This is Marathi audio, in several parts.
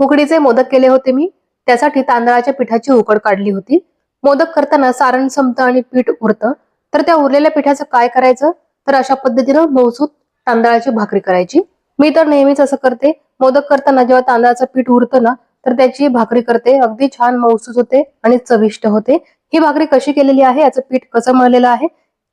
उकडीचे मोदक केले होते मी. त्यासाठी तांदळाच्या पिठाची उकड काढली होती. मोदक करताना सारण संपतं आणि पीठ उरतं. तर त्या उरलेल्या पिठाचं काय करायचं? तर अशा पद्धतीनं मौसूत तांदळाची भाकरी करायची. मी तर नेहमीच असं करते. मोदक करताना जेव्हा तांदळाचं पीठ उरतं ना तर त्याची भाकरी करते. अगदी छान मौसूस होते आणि चविष्ट होते. ही भाकरी कशी केलेली आहे? याचं पीठ कसं मळलेलं आहे?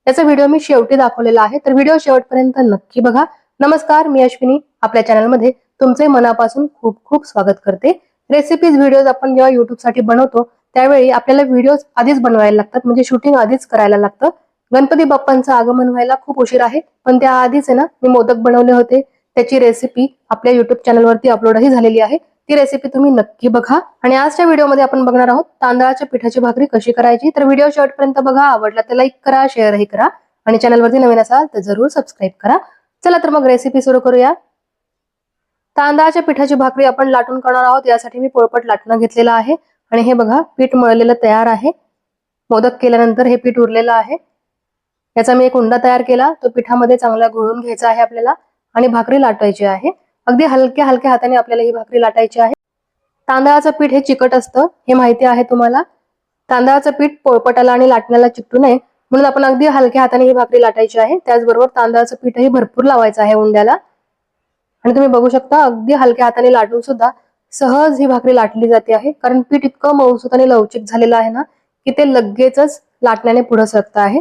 याचा व्हिडिओ मी शेवटी दाखवलेला आहे. तर व्हिडिओ शेवटपर्यंत नक्की बघा. नमस्कार मी अश्विनी. आपल्या चॅनलमध्ये तुमचे मनापासून खूप खूप स्वागत करते. रेसिपीज व्हिडिओज आपण जेव्हा युट्यूबसाठी बनवतो त्यावेळी आपल्याला व्हिडिओज आधीच बनवायला लागतात. म्हणजे शूटिंग आधीच करायला लागतं. गणपती बाप्पांचं आगमन व्हायला खूप उशीर आहे. पण त्या आधीच आहे ना मी मोदक बनवले होते. त्याची रेसिपी आपल्या युट्यूब चॅनलवरती अपलोडही झालेली आहे. ती रेसिपी तुम्ही नक्की बघा. आणि आजच्या व्हिडिओमध्ये आपण बघणार आहोत तांदळाच्या पिठाची भाकरी कशी करायची? तर व्हिडिओ शेवटपर्यंत बघा. आवडला तर लाईक करा शेअरही करा. आणि चॅनलवरती नवीन असाल तर जरूर सबस्क्राईब करा. चला तर मग रेसिपी सुरू करूया. तांदळाच्या पिठाची भाकरी आपण लाटून करणार आहोत. यासाठी मी पोळपट लाटणं घेतलेलं आहे. आणि हे बघा पीठ मळलेलं तयार आहे. मोदक केल्यानंतर हे पीठ उरलेलं आहे. याचा मी एक उंडा तयार केला. तो पिठामध्ये चांगला घोळून घ्यायचा आहे आपल्याला आणि भाकरी लाटायची आहे. अगदी हलक्या हलक्या हाताने आपल्याला ही भाकरी लाटायची आहे. तांदळाचं पीठ हे चिकट असतं हे माहिती आहे तुम्हाला. तांदळाचं पीठ पोळपटाला आणि लाटण्याला चिकटू नये. म्हणून आपण अगदी हलक्या हाताने ही भाकरी लाटायची आहे. त्याचबरोबर तांदळाचं पीठही भरपूर लावायचं आहे उंड्याला. आणि तुम्ही बघू शकता अगदी हलक्या हाताने लाटून सुद्धा सहज ही भाकरी लाटली जाते आहे. कारण पीठ इतकं मऊसूत आणि लवचिक झालेलं आहे ना की ते लगेचच लाटण्याने पुढे सरकत आहे.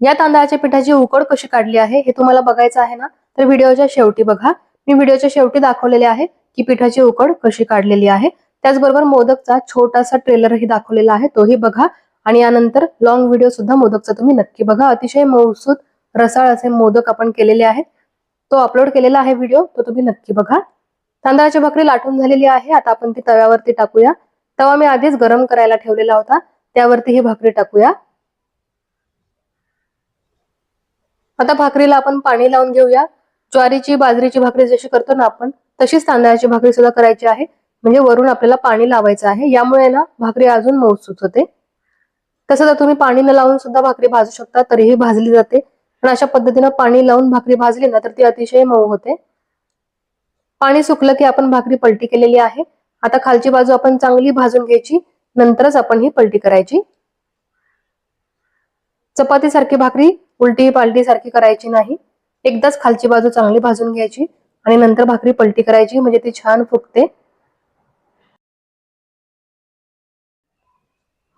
या तांदळाच्या पिठाची उकड कशी काढली आहे हे तुम्हाला बघायचं आहे ना तर व्हिडिओच्या शेवटी बघा. मी व्हिडिओच्या शेवटी दाखवलेले आहे की पिठाची उकड कशी काढलेली आहे. त्याचबरोबर मोदकचा छोटासा ट्रेलरही दाखवलेला आहे तोही बघा. आणि यानंतर लॉंग व्हिडिओ सुद्धा मोदकचा तुम्ही नक्की बघा. अतिशय मौसूद रसाळ असे मोदक आपण केलेले आहेत. तो अपलोड केलेला आहे व्हिडिओ तो तुम्ही नक्की बघा. तांदळाची भाकरी लाटून झालेली आहे. आता आपण ती तव्यावरती टाकूया. तवा मी आधीच गरम करायला ठेवलेला होता. त्यावरती ही भाकरी टाकूया. आता भाकरीला आपण पाणी लावून घेऊया. ज्वारीची बाजरीची भाकरी जशी करतो ना आपण तशीच तांदळाची भाकरी सुद्धा करायची आहे. म्हणजे वरून आपल्याला पाणी लावायचं आहे. यामुळे ना भाकरी अजून मऊसूत होते. तसं तर तुम्ही पाणी न लावून सुद्धा भाकरी भाजू शकता तरीही भाजली जाते. पण अशा पद्धतीनं पाणी लावून भाकरी भाजली ना तर ती अतिशय मऊ होते. पाणी सुकलं की आपण भाकरी पलटी केलेली आहे. आता खालची बाजू आपण चांगली भाजून घ्यायची नंतरच आपण ही पलटी करायची. चपाती सारखी भाकरी उलटी पालटी सारखी करायची नाही. एकदाच खालची बाजू चांगली भाजून घ्यायची आणि नंतर भाकरी पलटी करायची म्हणजे ती छान फुगते.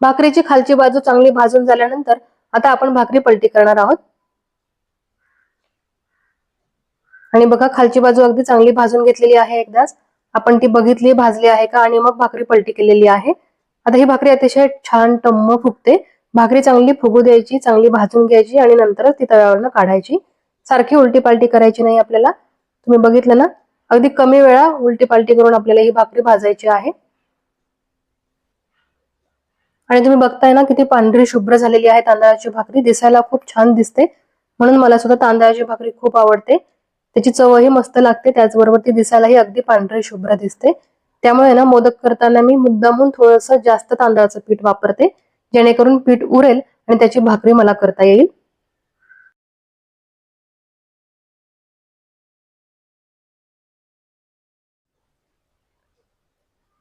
भाकरीची खालची बाजू चांगली भाजून झाल्यानंतर आता आपण भाकरी पलटी करणार आहोत. आणि बघा खालची बाजू अगदी चांगली भाजून घेतलेली आहे एकदाच. आपण ती बघितली भाजली आहे का? आणि मग भाकरी पलटी केलेली आहे. आता ही भाकरी अतिशय छान टम्म फुगते. भाकरी चांगली फुगू द्यायची चांगली भाजून घ्यायची आणि नंतरच ती तव्यावरनं काढायची. सारखी उलटी पालटी करायची नाही आपल्याला. तुम्ही बघितलं ना? अगदी कमी वेळा उलटी पालटी करून आपल्याला ही भाकरी भाजायची आहे. आणि तुम्ही बघताय ना किती पांढरी शुभ्र झालेली आहे तांदळाची भाकरी. दिसायला खूप छान दिसते. म्हणून मला सुद्धा तांदळाची भाकरी खूप आवडते. त्याची चवही मस्त लागते त्याचबरोबर ती दिसायलाही अगदी पांढरी शुभ्र दिसते. त्यामुळे ना मोदक करताना मी मुद्दामून थोडस जास्त तांदळाचं पीठ वापरते जेणेकरून पीठ उरेल आणि त्याची भाकरी मला करता येईल.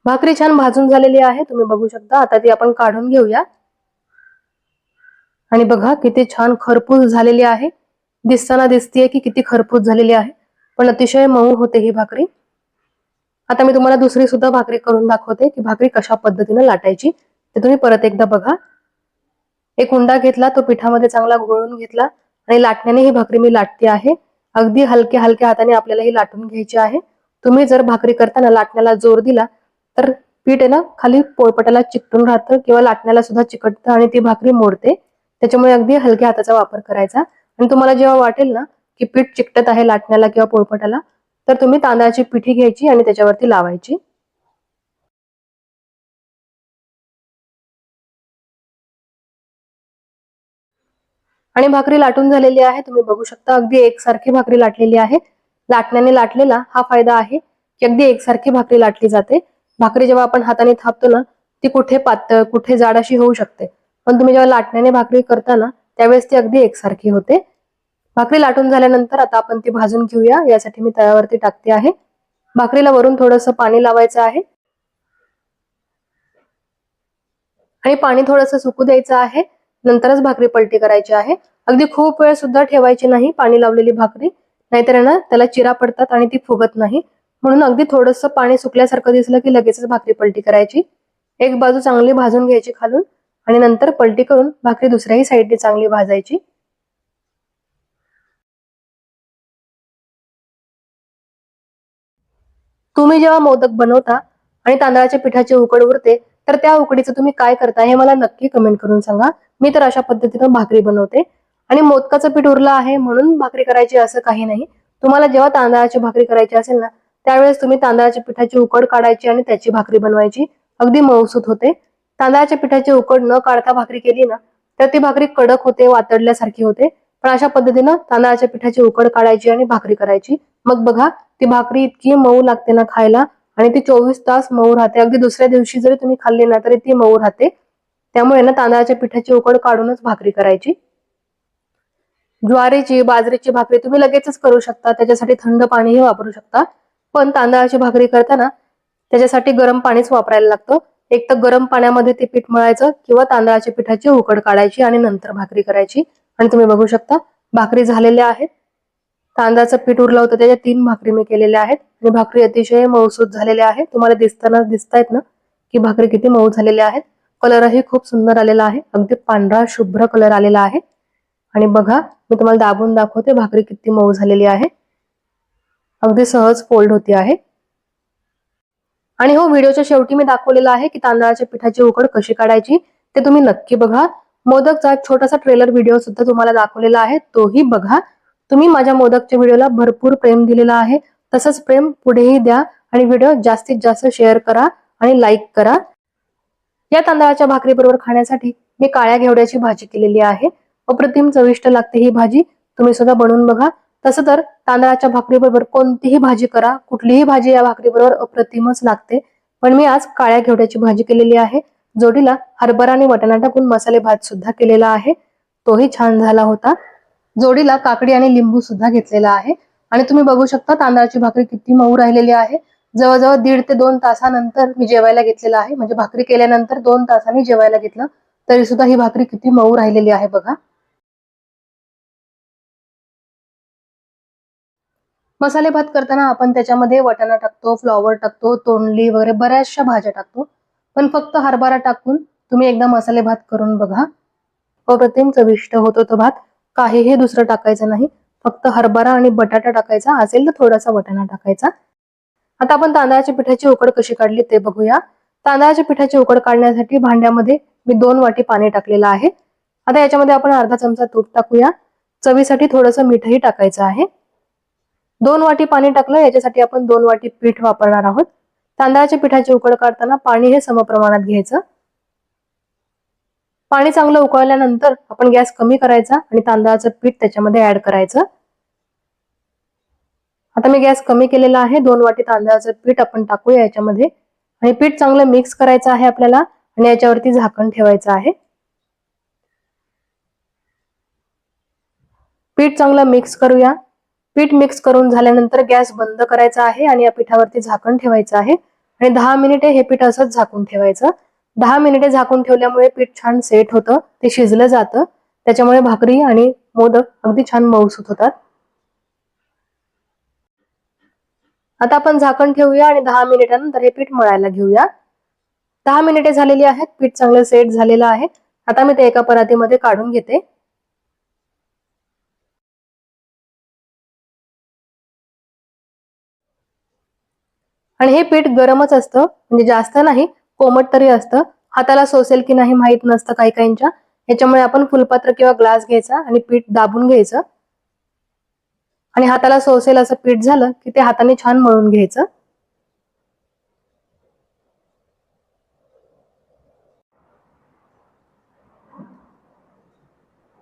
भाकरी छान भाजून झालेली आहे तुम्ही बघू शकता. आता ती आपण काढून घेऊया. आणि बघा किती छान खरपूस झालेली आहे. दिसताना दिसतीये की किती खरपूस झालेली आहे. पण अतिशय मऊ होते ही भाकरी. आता मी तुम्हाला दुसरी सुद्धा भाकरी करून दाखवते की भाकरी कशा पद्धतीने लाटायची. ते तुम्ही परत एकदा बघा. एक उंडा घेतला तो पिठामध्ये चांगला घोळून घेतला आणि लाटण्याने ही भाकरी मी लाटते आहे. अगदी हलक्या हलक्या हाताने आपल्याला ही लाटून घ्यायची आहे. तुम्ही जर भाकरी करताना लाटण्याला जोर दिला तर पीठ आहे ना खाली पोळपटाला चिकटून राहतं किंवा लाटण्याला सुद्धा चिकटतं आणि ती भाकरी मोडते. त्याच्यामुळे अगदी हलक्या हाताचा वापर करायचा. आणि तुम्हाला जेव्हा वाटेल ना की पीठ चिकटत आहे लाटण्याला किंवा पोळपटाला तर तुम्ही तांदळाची पिठी घ्यायची आणि त्याच्यावरती लावायची. आणि भाकरी लाटून झालेली आहे तुम्ही बघू शकता अगदी एकसारखी भाकरी लाटलेली आहे. लाटण्याने लाटलेला हा फायदा आहे की अगदी एकसारखी भाकरी लाटली जाते. भाकरी जेव्हा आपण हाताने थापतो ना ती कुठे पातळ कुठे जाड अशी होऊ शकते. पण तुम्ही जेव्हा लाटण्याने भाकरी करताना त्यावेळेस ती अगदी एकसारखी होते. भाकरी लाटून झाल्यानंतर आता आपण ती भाजून घेऊया. यासाठी मी तव्यावरती टाकते आहे. भाकरीला वरून थोडंसं पाणी लावायचं आहे. आणि पाणी थोडंसं सुकू द्यायचं आहे. नंतरच भाकरी पलटी करायची आहे. अगदी खूप वेळ सुद्धा ठेवायची नाही पाणी लावलेली भाकरी. नाहीतर ना त्याला चिरा पडतात आणि ती फुगत नाही. म्हणून अगदी थोडंसं पाणी सुकल्यासारखं दिसलं की लगेचच भाकरी पलटी करायची. एक बाजू चांगली भाजून घ्यायची खालून. आणि नंतर पलटी करून भाकरी दुसऱ्याही साईडने चांगली भाजायची. तुम्ही जेव्हा मोदक बनवता आणि तांदळाच्या पिठाची उकड उरते तर त्या उकडीचं तुम्ही काय करता हे मला नक्की कमेंट करून सांगा. मी तर अशा पद्धतीनं भाकरी बनवते. आणि मोदकाचं पीठ उरलं आहे म्हणून भाकरी करायची असं काही नाही. तुम्हाला जेव्हा तांदळाची भाकरी करायची असेल ना त्यावेळेस तुम्ही तांदळाच्या पिठाची उकड काढायची आणि त्याची भाकरी बनवायची. अगदी मऊसूत होते. तांदळाच्या पिठाची उकड न काढता भाकरी केली ना तर ती भाकरी कडक होते वातडल्यासारखी होते. पण अशा पद्धतीनं तांदळाच्या पिठाची उकड काढायची आणि भाकरी करायची. मग बघा ती भाकरी इतकी मऊ लागते ना खायला आणि ती चोवीस तास मऊ राहते. अगदी दुसऱ्या दिवशी जरी तुम्ही खाल्ली ना तरी ती मऊ राहते. त्यामुळे ना तांदळाच्या पिठाची उकड काढूनच भाकरी करायची. ज्वारीची बाजरीची भाकरी तुम्ही लगेचच करू शकता. त्याच्यासाठी थंड पाणीही वापरू शकता. पण तांदळाची भाकरी करताना त्याच्यासाठी गरम पाणीच वापरायला लागतं. एक तर गरम पाण्यामध्ये ते पीठ मळायचं किंवा तांदळाच्या पिठाची उकड काढायची आणि नंतर भाकरी करायची. आणि तुम्ही बघू शकता भाकरी झालेल्या आहेत. तांदळाचं पीठ उरलं होतं त्याच्या तीन भाकरी मी केलेल्या आहेत. आणि भाकरी अतिशय मऊसूत झालेल्या आहेत. तुम्हाला दिसताना दिसतायत ना की भाकरी किती मऊ झालेल्या आहेत. कलरही खूप सुंदर आलेला आहे. अगदी पांढरा शुभ्र कलर आलेला आहे. आणि बघा मी तुम्हाला दाबून दाखवते भाकरी किती मऊ झालेली आहे. अगदी सहज फोल्ड होती आहे. आणि हो व्हिडिओच्या शेवटी मी दाखवलेला आहे की तांदळाच्या पिठाची उकड कशी काढायची ते तुम्ही नक्की बघा. मोदकचा छोटासा ट्रेलर व्हिडिओ सुद्धा तुम्हाला दाखवलेला आहे तोही बघा. तुम्ही माझ्या मोदकच्या व्हिडिओला भरपूर प्रेम दिलेला आहे. तसंच प्रेम पुढेही द्या आणि व्हिडिओ जास्तीत जास्त शेअर करा आणि लाईक करा. या तांदळाच्या भाकरी बरोबर खाण्यासाठी मी काळ्या घेवड्याची भाजी केलेली आहे. अप्रतिम चविष्ट लागते ही भाजी. तुम्ही सुद्धा बनवून बघा. तसं तर तांदळाच्या भाकरीबरोबर कोणतीही भाजी करा. कुठलीही भाजी या भाकरीबरोबर अप्रतिमच लागते. पण मी आज काळ्या घेवड्याची भाजी केलेली आहे. जोडीला हरभरा आणि वटाणा टाकून मसाले भात सुद्धा केलेला आहे. तोही छान झाला होता. जोडीला काकडी आणि लिंबू सुद्धा घेतलेला आहे. आणि तुम्ही बघू शकता तांदळाची भाकरी किती मऊ राहिलेली आहे. जवळजवळ दीड ते दोन तासानंतर मी जेवायला घेतलेला आहे. म्हणजे भाकरी केल्यानंतर दोन तासांनी जेवायला घेतलं. तरी सुद्धा ही भाकरी किती मऊ राहिलेली आहे बघा. मसाले भात करताना आपण त्याच्यामध्ये वटाणा टाकतो फ्लॉवर टाकतो तोंडली वगैरे बऱ्याचशा भाज्या टाकतो. पण फक्त हरभरा टाकून तुम्ही एकदा मसाले भात करून बघा. अप्रतिम चविष्ट होतो तो भात. काहीही दुसरं टाकायचं नाही. फक्त हरभरा आणि बटाटा टाकायचा. असेल तर थोडासा वटाणा टाकायचा. आता आपण तांदळाच्या पिठाची उकड कशी काढली ते बघूया. तांदळाच्या पिठाची उकड काढण्यासाठी भांड्यामध्ये मी दोन वाटी पाणी टाकलेलं आहे. आता याच्यामध्ये आपण अर्धा चमचा तूप टाकूया. चवीसाठी थोडंसं मीठही टाकायचं आहे. दोन वाटी पाणी टाकलं याच्यासाठी आपण दोन वाटी पीठ वापरणार आहोत. तांदळाच्या पिठाची उकड काढताना पाणी हे समप्रमाणात घ्यायचं. पाणी चांगलं उकळल्यानंतर आपण गॅस कमी करायचा आणि तांदळाचं पीठ त्याच्यामध्ये ऍड करायचं. आता मी गॅस कमी केलेला आहे दोन वाटी तांदळाचं पीठ आपण टाकूया याच्यामध्ये. आणि पीठ चांगलं मिक्स करायचं आहे आपल्याला आणि याच्यावरती झाकण ठेवायचं आहे. पीठ चांगलं मिक्स करूया. पीठ मिक्स करून झाल्यानंतर गॅस बंद करायचा आहे आणि या पिठावरती झाकण ठेवायचं आहे. आणि दहा मिनिटे हे पीठ असंच झाकून ठेवायचं. दहा मिनिटे झाकून ठेवल्यामुळे पीठ छान सेट होतं ते शिजलं जातं. त्याच्यामुळे भाकरी आणि मोदक अगदी छान मऊसूत होतात. आता आपण झाकण ठेवूया आणि दहा मिनिटानंतर हे पीठ मळायला घेऊया. दहा मिनिटे झालेली आहेत पीठ चांगलं सेट झालेलं आहे. आता मी ते एका परातीमध्ये काढून घेते. आणि हे पीठ गरमच असतं म्हणजे जास्त नाही कोमट तरी असतं. हाताला सोसेल की नाही माहीत नसतं काही काहींच्या. याच्यामुळे आपण फुलपात्र किंवा ग्लास घ्यायचा आणि पीठ दाबून घ्यायचं. आणि हाताला सोसेल असं पीठ झालं की ते हाताने छान मळून घ्यायचं.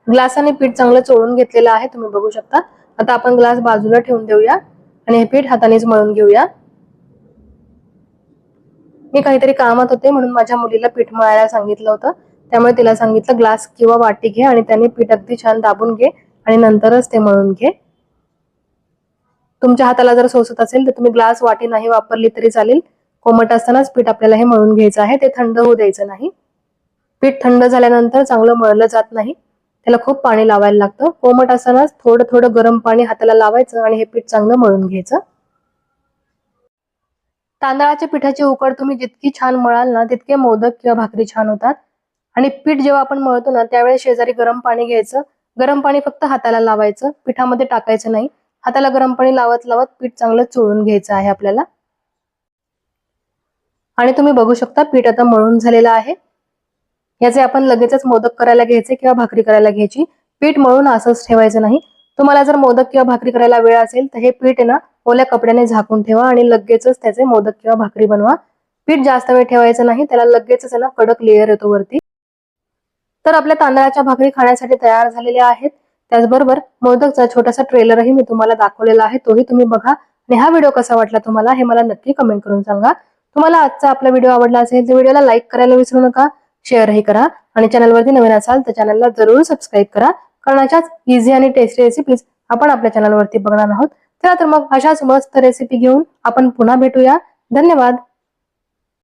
ग्लासाने पीठ चांगलं चोळून घेतलेलं आहे तुम्ही बघू शकता. आता आपण ग्लास बाजूला ठेवून देऊया. आणि हे पीठ हातानेच मळून घेऊया. मी काहीतरी कामात होते म्हणून माझ्या मुलीला पीठ मळायला सांगितलं होतं. त्यामुळे तिला सांगितलं ग्लास किंवा वाटी घे आणि त्याने पीठ अगदी छान दाबून घे आणि नंतरच ते मळून घे. तुमच्या हाताला जर सोसत असेल तर तुम्ही ग्लास वाटी नाही वापरली तरी चालेल. कोमट असतानाच पीठ आपल्याला हे मळून घ्यायचं आहे. ते थंड होऊ द्यायचं नाही. पीठ थंड झाल्यानंतर चांगलं मळलं जात नाही. त्याला खूप पाणी लावायला लागतं. कोमट असतानाच थोडं थोडं गरम पाणी हाताला लावायचं आणि हे पीठ चांगलं मळून घ्यायचं. तांदळाच्या पिठाची उकड तुम्ही जितकी छान मळाल ना तितके मोदक किंवा भाकरी छान होतात. आणि पीठ जेव्हा आपण मळतो ना त्यावेळेस शेजारी गरम पाणी घ्यायचं. गरम पाणी फक्त हाताला लावायचं. पिठामध्ये टाकायचं नाही. हाताला गरम पाणी लावत लावत पीठ चांगलं चोळून घ्यायचं आहे आपल्याला. आणि तुम्ही बघू शकता पीठ आता मळून झालेलं आहे. याचे आपण लगेचच मोदक करायला घ्यायचे किंवा भाकरी करायला घ्यायची. पीठ मळून असंच ठेवायचं नाही. तुम्हाला जर मोदक किंवा भाकरी करायला वेळ असेल तर हे पीठ आहे ना ओल्या कपड्याने झाकून ठेवा आणि लगेचच त्याचे मोदक किंवा भाकरी बनवा. पीठ जास्त वेळ ठेवायचं नाही त्याला लगेचच ना कडक लेअर येतो वरती. तर आपल्या तांदळाच्या भाकरी खाण्यासाठी तयार झालेल्या आहेत. त्याचबरोबर मोदकचा छोटासा ट्रेलरही मी तुम्हाला दाखवलेला आहे तोही तुम्ही बघा. आणि हा व्हिडिओ कसा वाटला तुम्हाला हे मला नक्की कमेंट करून सांगा. तुम्हाला आजचा आपला व्हिडिओ आवडला असेल तर व्हिडिओला लाईक करायला विसरू नका शेअरही करा. आणि चॅनलवरती नवीन असाल तर चॅनलला जरूर सबस्क्राईब करा. कारण अशाच इझी आणि टेस्टी रेसिपीज आपण आपल्या चॅनलवरती बघणार आहोत. चला तर मग अशाच मस्त रेसिपी घेऊन आपण पुन्हा भेटूया. धन्यवाद.